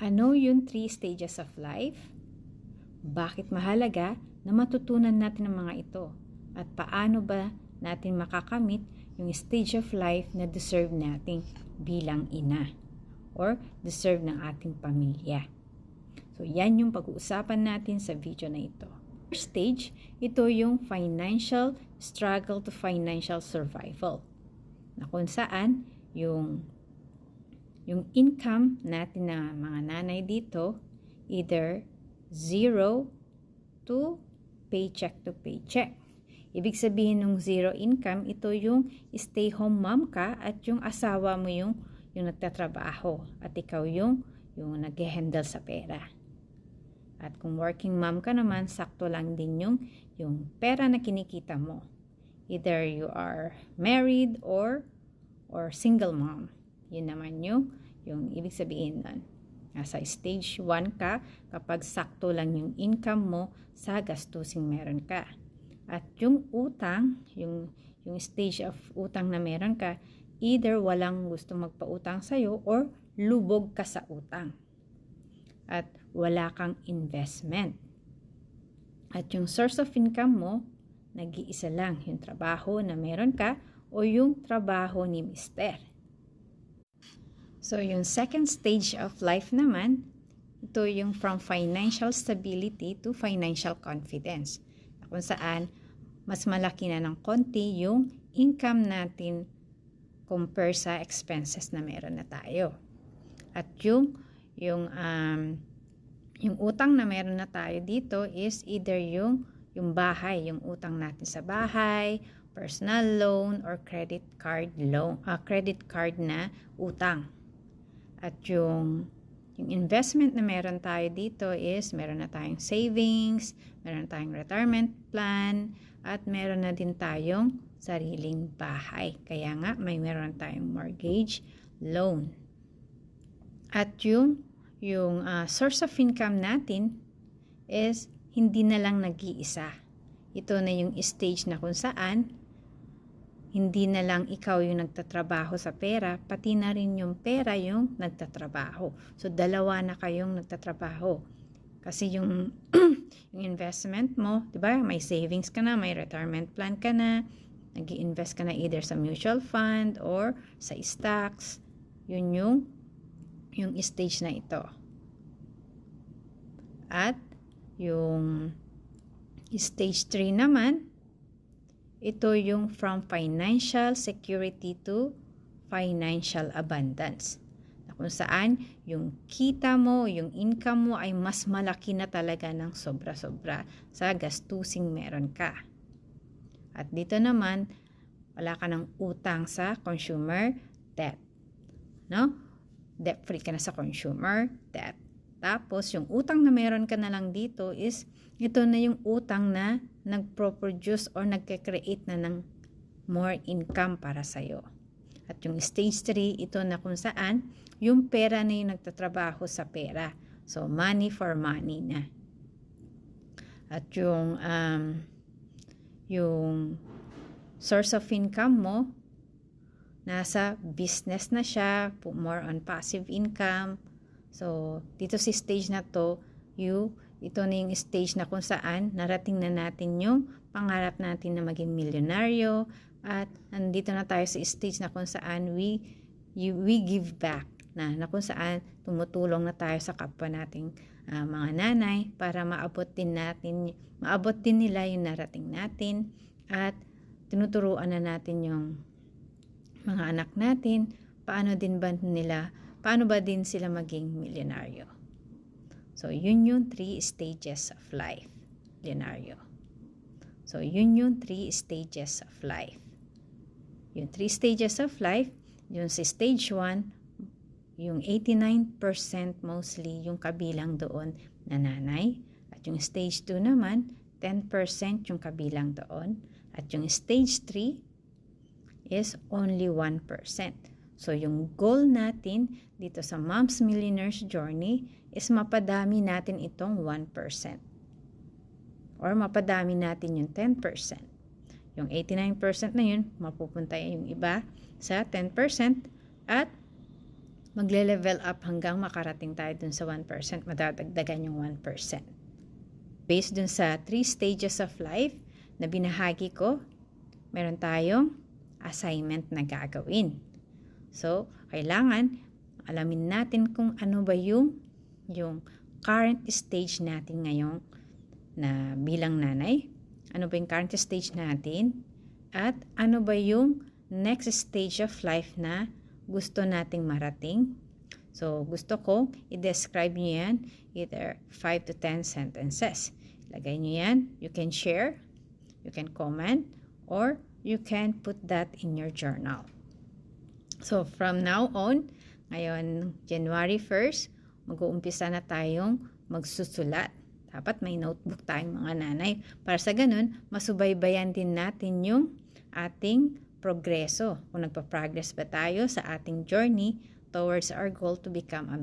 Ano yung three stages of life? Bakit mahalaga na matutunan natin ang mga ito? At paano ba natin makakamit yung stage of life na deserve nating bilang ina or deserve ng ating pamilya? So, yan yung pag-uusapan natin sa video na ito. First stage, ito yung financial struggle to financial survival. Na kung saan yung yung income natin na mga nanay dito, either zero to paycheck to paycheck. Ibig sabihin ng zero income, ito yung stay home mom ka at yung asawa mo yung, yung nagtatrabaho at ikaw yung, yung nag-handle sa pera. At kung working mom ka naman, sakto lang din yung, yung pera na kinikita mo. Either you are married or or single mom. Yun naman yung, yung ibig sabihin nun. Nasa stage 1 ka kapag sakto lang yung income mo sa gastusing meron ka. At yung utang, yung, yung stage of utang na meron ka, either walang gusto magpautang sa'yo or lubog ka sa utang. At wala kang investment. At yung source of income mo, nag-iisa lang yung trabaho na meron ka o yung trabaho ni mister. So, yung second stage of life naman, ito yung from financial stability to financial confidence. Kung saan, mas malaki na ng konti yung income natin compare sa expenses na meron na tayo. At yung, yung, um, yung utang na meron na tayo dito is either yung, yung bahay, yung utang natin sa bahay, personal loan, or credit card loan, uh, credit card na utang. At yung, yung investment na meron tayo dito is meron na tayong savings, meron na tayong retirement plan, at meron na din tayong sariling bahay. Kaya nga may meron tayong mortgage loan. At yung, yung uh, source of income natin is hindi na lang nag-iisa. Ito na yung stage na kung saan hindi na lang ikaw yung nagtatrabaho sa pera, pati na rin yung pera yung nagtatrabaho. So, dalawa na kayong nagtatrabaho. Kasi yung, yung investment mo, di ba, may savings ka na, may retirement plan ka na, nag invest ka na either sa mutual fund or sa stocks. Yun yung, yung stage na ito. At yung stage 3 naman, ito yung from financial security to financial abundance. Kung saan yung kita mo, yung income mo ay mas malaki na talaga ng sobra-sobra sa gastusing meron ka. At dito naman, wala ka ng utang sa consumer debt. No? Debt free ka na sa consumer debt. Tapos, yung utang na meron ka na lang dito is, ito na yung utang na nagpro-produce or nagke-create na ng more income para sa'yo. At yung stage 3, ito na kung saan, yung pera na yung nagtatrabaho sa pera. So, money for money na. At yung, um, yung source of income mo, nasa business na siya, more on passive income, So, dito si stage na to, you, ito na yung stage na kung saan narating na natin yung pangarap natin na maging milyonaryo at nandito na tayo sa stage na kung saan we, you, we give back na, na kung saan tumutulong na tayo sa kapwa nating uh, mga nanay para maabot din natin, maabot din nila yung narating natin at tinuturuan na natin yung mga anak natin paano din ba nila paano ba din sila maging milyonaryo? So, yun yung three stages of life. Milyonaryo. So, yun yung three stages of life. Yung three stages of life, yung si stage 1, yung 89% mostly yung kabilang doon na nanay. At yung stage 2 naman, 10% yung kabilang doon. At yung stage 3 is only 1%. So, yung goal natin dito sa Moms Millionaires Journey is mapadami natin itong 1%. Or mapadami natin yung 10%. Yung 89% na yun, mapupunta yung iba sa 10%. At magle-level up hanggang makarating tayo dun sa 1%, madadagdagan yung 1%. Based dun sa 3 stages of life na binahagi ko, meron tayong assignment na gagawin. So, kailangan alamin natin kung ano ba yung yung current stage natin ngayon na bilang nanay. Ano ba yung current stage natin? At ano ba yung next stage of life na gusto nating marating? So, gusto ko i-describe nyo yan either 5 to 10 sentences. Lagay nyo yan. You can share, you can comment, or you can put that in your journal. So, from now on, ngayon, January 1st, mag-uumpisa na tayong magsusulat. Dapat may notebook tayong mga nanay. Para sa ganun, masubaybayan din natin yung ating progreso. Kung nagpa-progress ba tayo sa ating journey towards our goal to become a